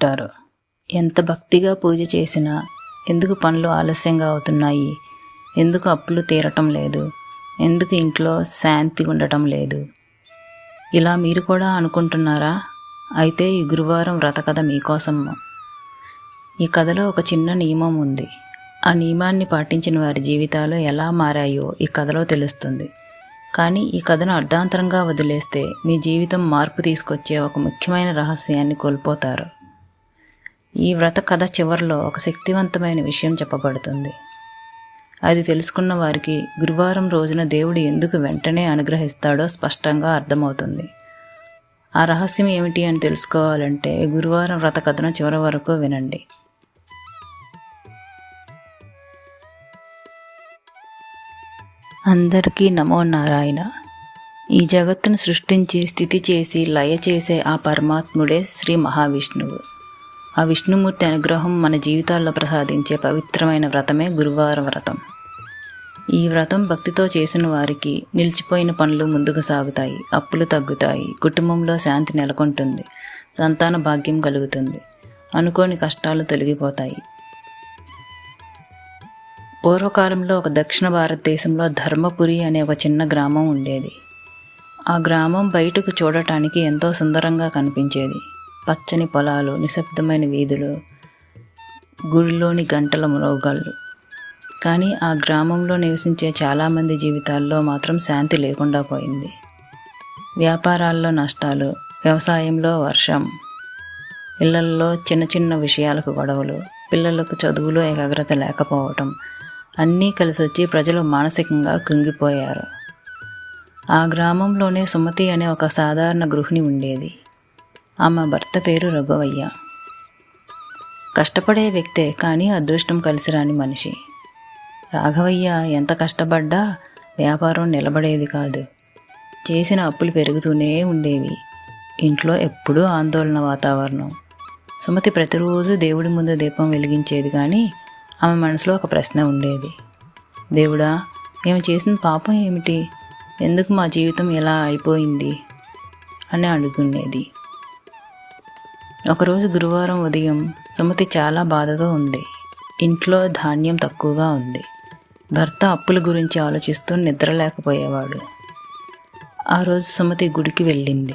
పెట్టారు ఎంత భక్తిగా పూజ చేసినా ఎందుకు పనులు ఆలస్యంగా అవుతున్నాయి? ఎందుకు అప్పులు తీరటం లేదు? ఎందుకు ఇంట్లో శాంతి ఉండటం లేదు? ఇలా మీరు కూడా అనుకుంటున్నారా? అయితే ఈ గురువారం వ్రత కథ మీకోసం ఈ కథలో ఒక చిన్న నియమం ఉంది. ఆ నియమాన్ని పాటించిన వారి జీవితాలు ఎలా మారాయో ఈ కథలో తెలుస్తుంది. కానీ ఈ కథను అర్ధాంతరంగా వదిలేస్తే మీ జీవితం మార్పు తీసుకొచ్చే ఒక ముఖ్యమైన రహస్యాన్ని కోల్పోతారు. ఈ వ్రత కథ చివరిలో ఒక శక్తివంతమైన విషయం చెప్పబడుతుంది. అది తెలుసుకున్న వారికి గురువారం రోజున దేవుడు ఎందుకు వెంటనే అనుగ్రహిస్తాడో స్పష్టంగా అర్థమవుతుంది. ఆ రహస్యం ఏమిటి అని తెలుసుకోవాలంటే గురువారం వ్రత కథను చివరి వరకు వినండి. అందరికీ నమో నారాయణ. ఈ జగత్తును సృష్టించి స్థితి చేసి లయ చేసే ఆ పరమాత్ముడే శ్రీ మహావిష్ణువు. ఆ విష్ణుమూర్తి అనుగ్రహం మన జీవితాల్లో ప్రసాదించే పవిత్రమైన వ్రతమే గురువార వ్రతం. ఈ వ్రతం భక్తితో చేసిన వారికి నిలిచిపోయిన పనులు ముందుకు సాగుతాయి అప్పులు తగ్గుతాయి కుటుంబంలో శాంతి నెలకొంటుంది సంతాన భాగ్యం కలుగుతుంది అనుకోని కష్టాలు తొలగిపోతాయి. పూర్వకాలంలో ఒక దక్షిణ భారతదేశంలో ధర్మపురి అనే ఒక చిన్న గ్రామం ఉండేది. ఆ గ్రామం బయటకు చూడటానికి ఎంతో సుందరంగా కనిపించేది. పచ్చని పొలాలు నిశ్శబ్దమైన వీధులు గుడిలోని గంటల మ్రోగాళ్ళు. కానీ ఆ గ్రామంలో నివసించే చాలామంది జీవితాల్లో మాత్రం శాంతి లేకుండా పోయింది. వ్యాపారాల్లో నష్టాలు వ్యవసాయంలో వర్షం ఇళ్ళల్లో చిన్న చిన్న విషయాలకు గొడవలు పిల్లలకు చదువులో ఏకాగ్రత లేకపోవటం అన్నీ కలిసి వచ్చి ప్రజలు మానసికంగా కుంగిపోయారు. ఆ గ్రామంలోనే సుమతి అనే ఒక సాధారణ గృహిణి ఉండేది. ఆమె భర్త పేరు రఘువయ్య. కష్టపడే వ్యక్తే కానీ అదృష్టం కలిసిరాని మనిషి. రాఘవయ్య ఎంత కష్టపడ్డా వ్యాపారం నిలబడేది కాదు. చేసిన అప్పులు పెరుగుతూనే ఉండేవి. ఇంట్లో ఎప్పుడూ ఆందోళన వాతావరణం. సుమతి ప్రతిరోజు దేవుడి ముందు దీపం వెలిగించేది కానీ ఆమె మనసులో ఒక ప్రశ్న ఉండేది. దేవుడా మేము చేసిన పాపం ఏమిటి? ఎందుకు మా జీవితం ఎలా అయిపోయింది? అని అడుగునేది ఒకరోజు గురువారం ఉదయం సుమతి చాలా బాధతో ఉంది. ఇంట్లో ధాన్యం తక్కువగా ఉంది. భర్త అప్పుల గురించి ఆలోచిస్తూ నిద్ర లేకపోయేవాడు ఆ రోజు సుమతి గుడికి వెళ్ళింది.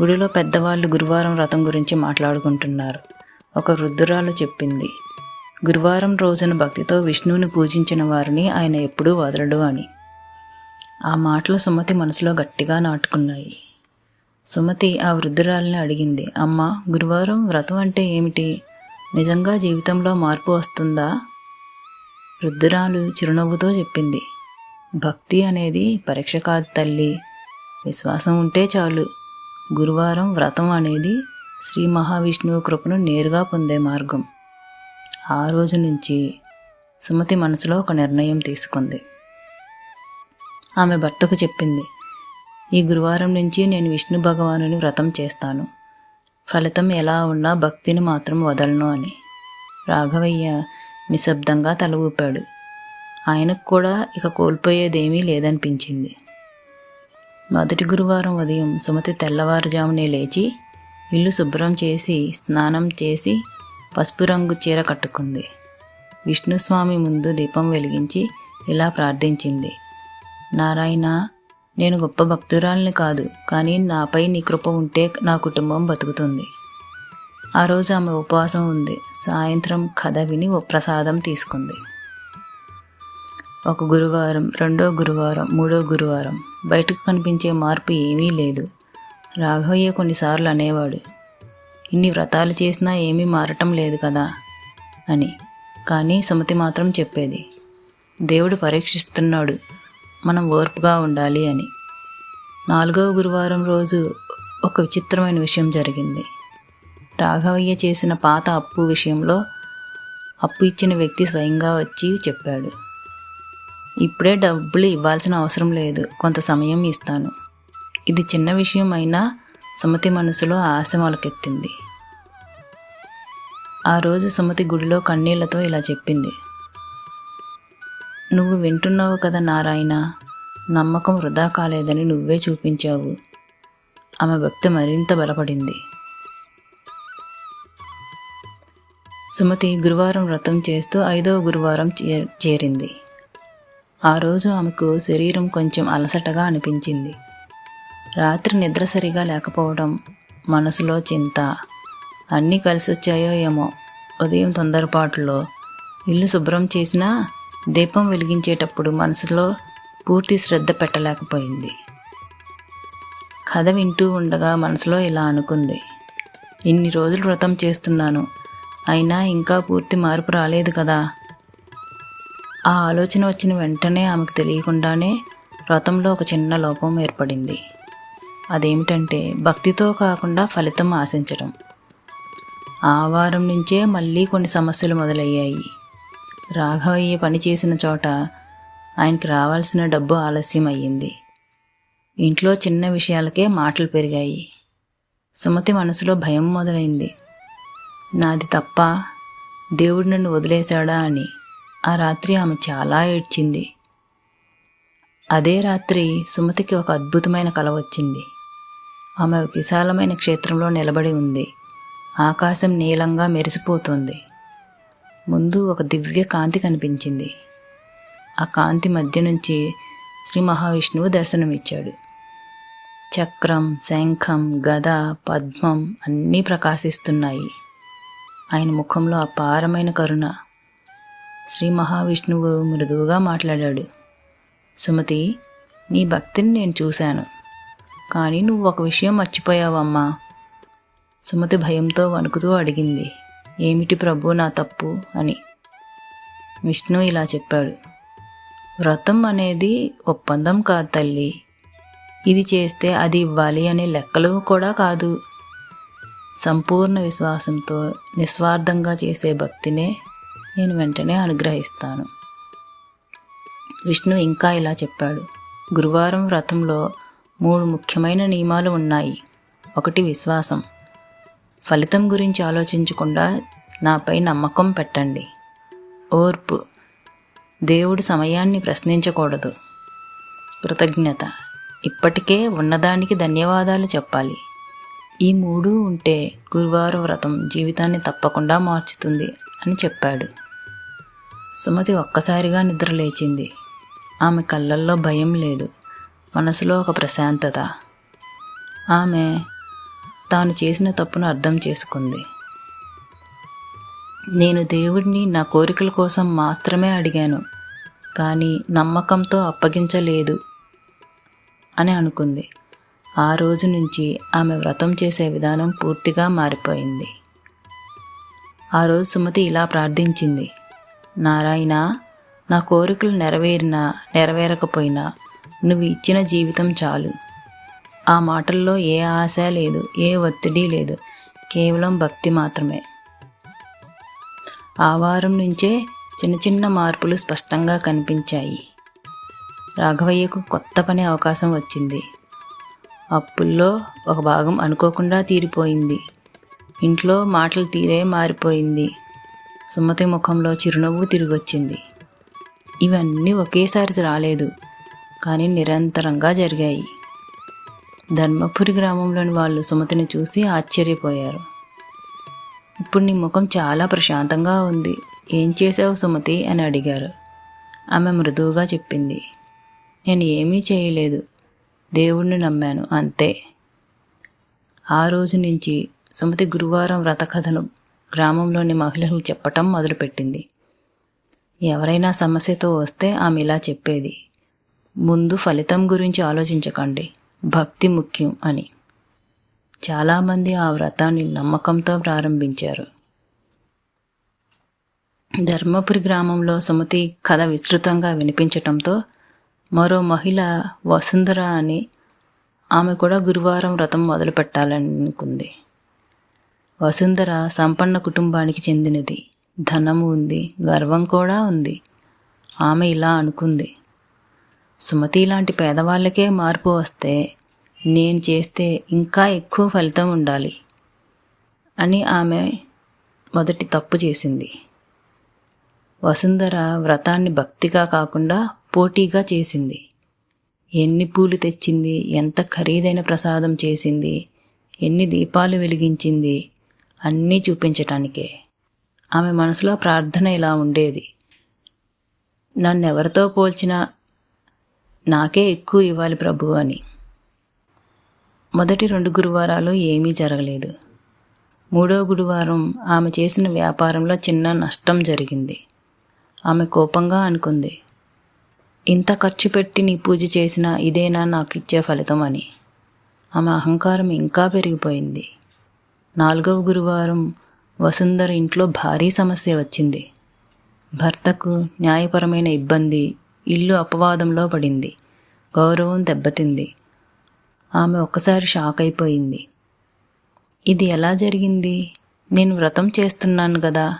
గుడిలో పెద్దవాళ్ళు గురువారం వ్రతం గురించి మాట్లాడుకుంటున్నారు. ఒక వృద్ధురాలు చెప్పింది. గురువారం రోజున భక్తితో విష్ణువుని పూజించిన వారిని ఆయన ఎప్పుడూ వదలడు అని. ఆ మాటలు సుమతి మనసులో గట్టిగా నాటుకున్నాయి. సుమతి ఆ వృద్ధురాలిని అడిగింది. అమ్మ గురువారం వ్రతం అంటే ఏమిటి? నిజంగా జీవితంలో మార్పు వస్తుందా? వృద్ధురాలు చిరునవ్వుతో చెప్పింది. భక్తి అనేది పరీక్ష కాదు తల్లి. విశ్వాసం ఉంటే చాలు. గురువారం వ్రతం అనేది శ్రీ మహావిష్ణువు కృపను నేరుగా పొందే మార్గం. ఆ రోజు నుంచి సుమతి మనసులో ఒక నిర్ణయం తీసుకుంది. ఆమె భర్తకు చెప్పింది. ఈ గురువారం నుంచి నేను విష్ణు భగవానుని వ్రతం చేస్తాను. ఫలితం ఎలా ఉన్నా భక్తిని మాత్రం వదలను అని. రాఘవయ్య నిశ్శబ్దంగా తల ఊపాడు. ఆయనకు కూడా ఇక కోల్పోయేదేమీ లేదనిపించింది. మొదటి గురువారం ఉదయం సుమతి తెల్లవారుజామునే లేచి ఇల్లు శుభ్రం చేసి స్నానం చేసి పసుపు రంగు చీర కట్టుకుంది. విష్ణుస్వామి ముందు దీపం వెలిగించి ఇలా ప్రార్థించింది. నారాయణ నేను గొప్ప భక్తురాల్ని కాదు కానీ నాపై నీ కృప ఉంటే నా కుటుంబం బతుకుతుంది. ఆ రోజు ఆమె ఉపవాసం ఉంది. సాయంత్రం కథ విని ఓ ప్రసాదం తీసుకుంది. ఒక గురువారం రెండో గురువారం మూడో గురువారం. బయటకు కనిపించే మార్పు ఏమీ లేదు. రాఘవయ్య కొన్నిసార్లు అనేవాడు ఇన్ని వ్రతాలు చేసినా ఏమీ మారటం లేదు కదా అని. కానీ సుమతి మాత్రం చెప్పేది దేవుడు పరీక్షిస్తున్నాడు మనం ఓర్పుగా ఉండాలి అని. నాలుగవ గురువారం రోజు ఒక విచిత్రమైన విషయం జరిగింది. రాఘవయ్య చేసిన పాత అప్పు విషయంలో అప్పు ఇచ్చిన వ్యక్తి స్వయంగా వచ్చి చెప్పాడు. ఇప్పుడే డబ్బులు ఇవ్వాల్సిన అవసరం లేదు కొంత సమయం ఇస్తాను. ఇది చిన్న విషయం అయినా సుమతి మనసులో ఆశ మొలకెత్తింది. ఆ రోజు సుమతి గుడిలో కన్నీళ్ళతో ఇలా చెప్పింది. నువ్వు వింటున్నావు కదా నారాయణ నమ్మకం వృధా కాలేదని నువ్వే చూపించావు. ఆమె భక్తి మరింత బలపడింది. సుమతి గురువారం వ్రతం చేస్తూ ఐదవ గురువారం చే- చేరింది. ఆ రోజు ఆమెకు శరీరం కొంచెం అలసటగా అనిపించింది. రాత్రి నిద్ర సరిగా లేకపోవడం మనసులో చింత అన్నీ కలిసి వచ్చాయో ఏమో ఉదయం తొందరపాటులో. ఇల్లు శుభ్రం చేసినా దీపం వెలిగించేటప్పుడు మనసులో పూర్తి శ్రద్ధ పెట్టలేకపోయింది. కథ వింటూ ఉండగా మనసులో ఇలా అనుకుంది. ఇన్ని రోజులు వ్రతం చేస్తున్నాను. అయినా ఇంకా పూర్తి మార్పు రాలేదు కదా. ఆ ఆలోచన వచ్చిన వెంటనే ఆమెకు తెలియకుండానే వ్రతంలో ఒక చిన్న లోపం ఏర్పడింది. అదేమిటంటే భక్తితో కాకుండా ఫలితం ఆశించడం. ఆ వారం నుంచే మళ్ళీ కొన్ని సమస్యలు మొదలయ్యాయి. రాఘవయ్య పని చేసిన చోట ఆయనకి రావాల్సిన డబ్బు ఆలస్యం అయ్యింది ఇంట్లో చిన్న విషయాలకే మాటలు పెరిగాయి. సుమతి మనసులో భయం మొదలైంది. నాది తప్ప దేవుడు నన్ను వదిలేశాడా అని ఆ రాత్రి ఆమె చాలా ఏడ్చింది. అదే రాత్రి సుమతికి ఒక అద్భుతమైన కల వచ్చింది. ఆమె విశాలమైన క్షేత్రంలో నిలబడి ఉంది. ఆకాశం నీలంగా మెరిసిపోతుంది. ముందు ఒక దివ్య కాంతి కనిపించింది. ఆ కాంతి మధ్య నుంచి శ్రీ మహావిష్ణువు దర్శనమిచ్చాడు. చక్రం శంఖం గద పద్మం అన్నీ ప్రకాశిస్తున్నాయి. ఆయన ముఖంలో అపారమైన కరుణ. శ్రీ మహావిష్ణువు మృదువుగా మాట్లాడాడు. సుమతి నీ భక్తిని నేను చూశాను. కానీ నువ్వు ఒక విషయం మర్చిపోయావమ్మా. సుమతి భయంతో వణుకుతూ అడిగింది. ఏమిటి ప్రభు నా తప్పు అని. విష్ణు ఇలా చెప్పాడు. వ్రతం అనేది ఒప్పందం కాదు తల్లి. ఇది చేస్తే అది ఇవ్వాలి అనే లెక్కలు కూడా కాదు. సంపూర్ణ విశ్వాసంతో నిస్వార్థంగా చేసే భక్తినే నేను వెంటనే అనుగ్రహిస్తాను. విష్ణు ఇంకా ఇలా చెప్పాడు. గురువారం వ్రతంలో మూడు ముఖ్యమైన నియమాలు ఉన్నాయి. ఒకటి విశ్వాసం. ఫలితం గురించి ఆలోచించకుండా నాపై నమ్మకం పెట్టండి. ఓర్పు. దేవుడి సమయాన్ని ప్రశ్నించకూడదు. కృతజ్ఞత. ఇప్పటికే ఉన్నదానికి ధన్యవాదాలు చెప్పాలి. ఈ మూడు ఉంటే గురువారం వ్రతం జీవితాన్ని తప్పకుండా మార్చుతుంది అని చెప్పాడు. సుమతి ఒక్కసారిగా నిద్ర లేచింది. ఆమె కళ్ళల్లో భయం లేదు. మనసులో ఒక ప్రశాంతత. ఆమె తాను చేసిన తప్పును అర్థం చేసుకుంది. నేను దేవుడిని నా కోరికల కోసం మాత్రమే అడిగాను కానీ నమ్మకంతో అప్పగించలేదు అని అనుకుంది. ఆ రోజు నుంచి ఆమె వ్రతం చేసే విధానం పూర్తిగా మారిపోయింది. ఆ రోజు సుమతి ఇలా ప్రార్థించింది. నారాయణ నా కోరికలు నెరవేరినా నెరవేరకపోయినా నువ్వు ఇచ్చిన జీవితం చాలు. ఆ మాటల్లో ఏ ఆశ లేదు ఏ ఒత్తిడి లేదు. కేవలం భక్తి మాత్రమే. ఆ వారం నుంచే చిన్న చిన్న మార్పులు స్పష్టంగా కనిపించాయి. రాఘవయ్యకు కొత్త పని అవకాశం వచ్చింది. అప్పుల్లో ఒక భాగం అనుకోకుండా తీరిపోయింది. ఇంట్లో మాటలు తీరే మారిపోయింది. సుమతి ముఖంలో చిరునవ్వు తిరిగొచ్చింది. ఇవన్నీ ఒకేసారి రాలేదు కానీ నిరంతరంగా జరిగాయి. ధర్మపురి గ్రామంలోని వాళ్ళు సుమతిని చూసి ఆశ్చర్యపోయారు. ఇప్పుడు నీ ముఖం చాలా ప్రశాంతంగా ఉంది. ఏం చేసావు సుమతి? అని అడిగారు. ఆమె మృదువుగా చెప్పింది. నేను ఏమీ చేయలేదు. దేవుణ్ణి నమ్మాను అంతే. ఆ రోజు నుంచి సుమతి గురువారం వ్రతకథను గ్రామంలోని మహిళలు చెప్పటం మొదలుపెట్టింది. ఎవరైనా సమస్యతో వస్తే ఆమె ఇలా చెప్పేది ముందు ఫలితం గురించి ఆలోచించకండి. భక్తి ముఖ్యం అని. చాలామంది ఆ వ్రతాన్ని నమ్మకంతో ప్రారంభించారు. ధర్మపురి గ్రామంలో సుమతి కథ విస్తృతంగా వినిపించటంతో మరో మహిళ వసుంధర అని ఆమె కూడా గురువారం వ్రతం మొదలు పెట్టాలనుకుంది వసుంధర సంపన్న కుటుంబానికి చెందినది. ధనము ఉంది గర్వం కూడా ఉంది. ఆమె ఇలా అనుకుంది. సుమతి లాంటి పేదవాళ్ళకే మార్పు వస్తే నేను చేస్తే ఇంకా ఎక్కువ ఫలితం ఉండాలి అని ఆమె మొదటి తప్పు చేసింది. వసుంధర వ్రతాన్ని భక్తిగా కాకుండా పోటీగా చేసింది. ఎన్ని పూలు తెచ్చింది ఎంత ఖరీదైన ప్రసాదం చేసింది ఎన్ని దీపాలు వెలిగించింది అన్నీ చూపించటానికే. ఆమె మనసులో ప్రార్థన ఇలా ఉండేది. నన్నెవరితో పోల్చినా నాకే ఎక్కువ ఇవ్వాలి ప్రభు అని. మొదటి రెండు గురువారాలు ఏమీ జరగలేదు. మూడో గురువారం ఆమె చేసిన వ్యాపారంలో చిన్న నష్టం జరిగింది. ఆమె కోపంగా అనుకుంది ఇంత ఖర్చు పెట్టి నీ పూజ చేసినా ఇదేనా నాకు ఇచ్చే ఫలితం అని. ఆమె అహంకారం ఇంకా పెరిగిపోయింది. నాలుగవ గురువారం వసుంధర ఇంట్లో భారీ సమస్య వచ్చింది. భర్తకు న్యాయపరమైన ఇబ్బంది ఇల్లు అపవాదంలో పడింది. గౌరవం దెబ్బతింది. ఆమె ఒక్కసారి షాక్ అయిపోయింది. ఇది ఎలా జరిగింది? నేను వ్రతం చేస్తున్నాను కదా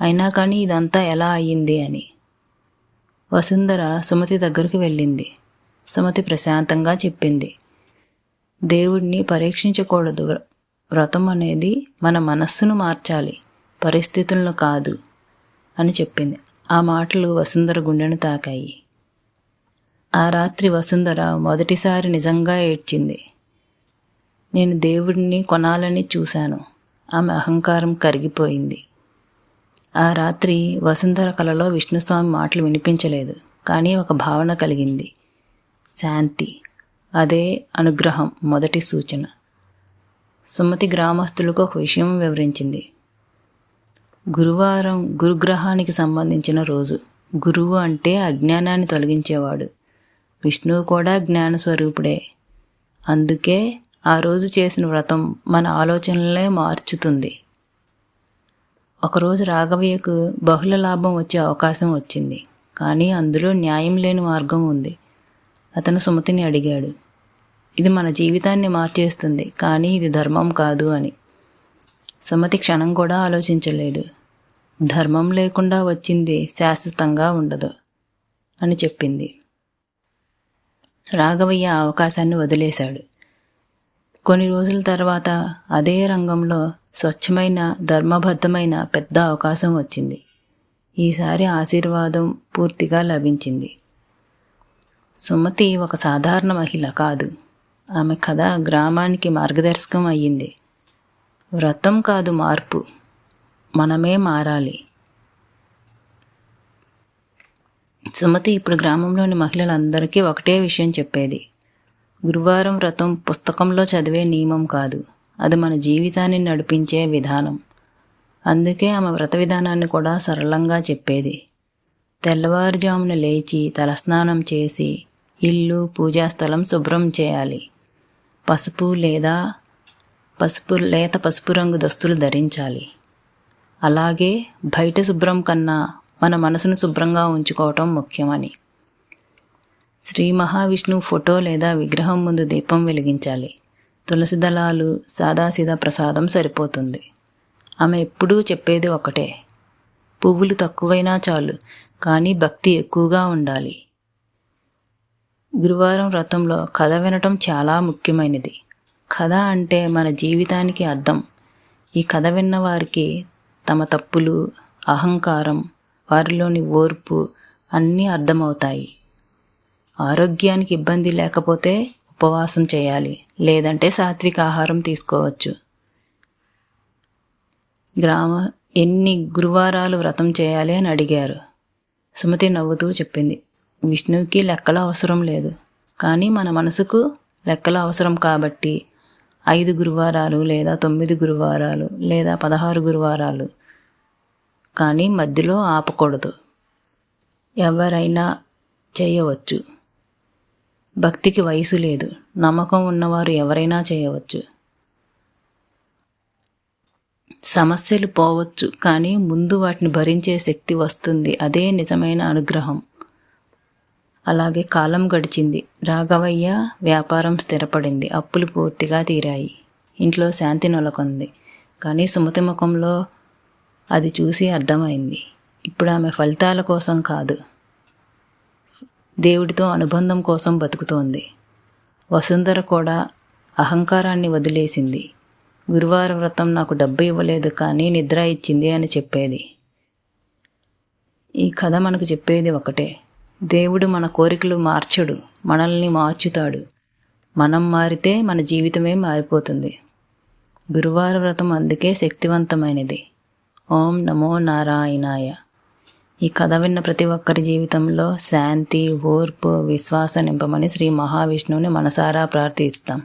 అయినా కానీ ఇదంతా ఎలా అయ్యింది అని. వసుంధర సుమతి దగ్గరికి వెళ్ళింది. సుమతి ప్రశాంతంగా చెప్పింది. దేవుడిని పరీక్షించకూడదు. వ్రతం అనేది మన మనస్సును మార్చాలి. పరిస్థితులను కాదు అని చెప్పింది. ఆ మాటలు వసుంధర గుండెను తాకాయి. ఆ రాత్రి వసుంధర మొదటిసారి నిజంగా ఏడ్చింది. నేను దేవుడిని కొనాలని చూశాను. ఆమె అహంకారం కరిగిపోయింది. ఆ రాత్రి వసుంధర కలలో విష్ణుస్వామి మాటలు వినిపించలేదు. కానీ ఒక భావన కలిగింది. శాంతి. అదే అనుగ్రహం. మొదటి సూచన. సుమతి గ్రామస్తులకు ఒక విషయం వివరించింది. గురువారం గురుగ్రహానికి సంబంధించిన రోజు. గురువు అంటే అజ్ఞానాన్ని తొలగించేవాడు. విష్ణువు కూడా జ్ఞాన స్వరూపుడే అందుకే ఆ రోజు చేసిన వ్రతం మన ఆలోచనలే మార్చుతుంది. ఒకరోజు రాఘవయ్యకు బహుళ లాభం వచ్చే అవకాశం వచ్చింది. కానీ అందులో న్యాయం లేని మార్గం ఉంది. అతను సుమతిని అడిగాడు. ఇది మన జీవితాన్ని మార్చేస్తుంది కానీ ఇది ధర్మం కాదు అని. సుమతి క్షణం కూడా ఆలోచించలేదు. ధర్మం లేకుండా వచ్చింది శాశ్వతంగా ఉండదు అని చెప్పింది. రాఘవయ్య అవకాశాన్ని వదిలేశాడు. కొన్ని రోజుల తర్వాత అదే రంగంలో స్వచ్ఛమైన ధర్మబద్ధమైన పెద్ద అవకాశం వచ్చింది. ఈసారి ఆశీర్వాదం పూర్తిగా లభించింది. సుమతి ఒక సాధారణ మహిళ కాదు. ఆమె కథ గ్రామానికి మార్గదర్శకం అయ్యింది. వ్రతం కాదు మార్పు. మనమే మారాలి. సుమతి ఇప్పుడు గ్రామంలోని మహిళలందరికీ ఒకటే విషయం చెప్పేది. గురువారం వ్రతం పుస్తకంలో చదివే నియమం కాదు. అది మన జీవితాన్ని నడిపించే విధానం. అందుకే ఆమె వ్రత విధానాన్ని కూడా సరళంగా చెప్పేది. తెల్లవారుజామున లేచి తలస్నానం చేసి ఇల్లు పూజాస్థలం శుభ్రం చేయాలి. పసుపు లేదా పసుపు లేత పసుపు రంగు దుస్తులు ధరించాలి. అలాగే బయట శుభ్రం కన్నా మన మనసును శుభ్రంగా ఉంచుకోవటం ముఖ్యమని. శ్రీ మహావిష్ణువు ఫోటో లేదా విగ్రహం ముందు దీపం వెలిగించాలి. తులసి దళాలు సాదాసీదా ప్రసాదం సరిపోతుంది. ఆమె ఎప్పుడూ చెప్పేది ఒకటే పువ్వులు తక్కువైనా చాలు కానీ భక్తి ఎక్కువగా ఉండాలి. గురువారం వ్రతంలో కథ వినటం చాలా ముఖ్యమైనది. కథ అంటే మన జీవితానికి అర్థం. ఈ కథ విన్న వారికి తమ తప్పులు అహంకారం వారిలోని ఓర్పు అన్నీ అర్థమవుతాయి. ఆరోగ్యానికి ఇబ్బంది లేకపోతే ఉపవాసం చేయాలి లేదంటే సాత్విక ఆహారం తీసుకోవచ్చు. గ్రామ ఎన్ని గురువారాలు వ్రతం చేయాలి అని అడిగారు. సుమతి నవ్వుతూ చెప్పింది. విష్ణువుకి లెక్కల అవసరం లేదు. కానీ మన మనసుకు లెక్కల అవసరం కాబట్టి ఐదు గురువారాలు లేదా తొమ్మిది గురువారాలు లేదా పదహారు గురువారాలు కానీ మధ్యలో ఆపకూడదు. ఎవరైనా చేయవచ్చు. భక్తికి వయసు లేదు. నమ్మకం ఉన్నవారు ఎవరైనా చేయవచ్చు. సమస్యలు పోవచ్చు కానీ ముందు వాటిని భరించే శక్తి వస్తుంది. అదే నిజమైన అనుగ్రహం. అలాగే కాలం గడిచింది. రాఘవయ్య వ్యాపారం స్థిరపడింది. అప్పులు పూర్తిగా తీరాయి. ఇంట్లో శాంతి నెలకొంది. కానీ సుమతి ముఖంలో అది చూసి అర్థమైంది. ఇప్పుడు ఆమె ఫలితాల కోసం కాదు. దేవుడితో అనుబంధం కోసం బతుకుతోంది. వసుంధర కూడా అహంకారాన్ని వదిలేసింది. గురువార వ్రతం నాకు డబ్బు ఇవ్వలేదు కానీ నిద్ర ఇచ్చింది అని చెప్పేది. ఈ కథ మనకు చెప్పేది ఒకటే. దేవుడు మన కోరికలు మార్చడు మనల్ని మార్చుతాడు. మనం మారితే మన జీవితమే మారిపోతుంది. గురువార వ్రతం అందుకే శక్తివంతమైనది. ఓం నమో నారాయణాయ. ఈ కథ విన్న ప్రతి ఒక్కరి జీవితంలో శాంతి ఓర్పు విశ్వాసం నింపమని శ్రీ మహావిష్ణువుని మనసారా ప్రార్థిస్తాం.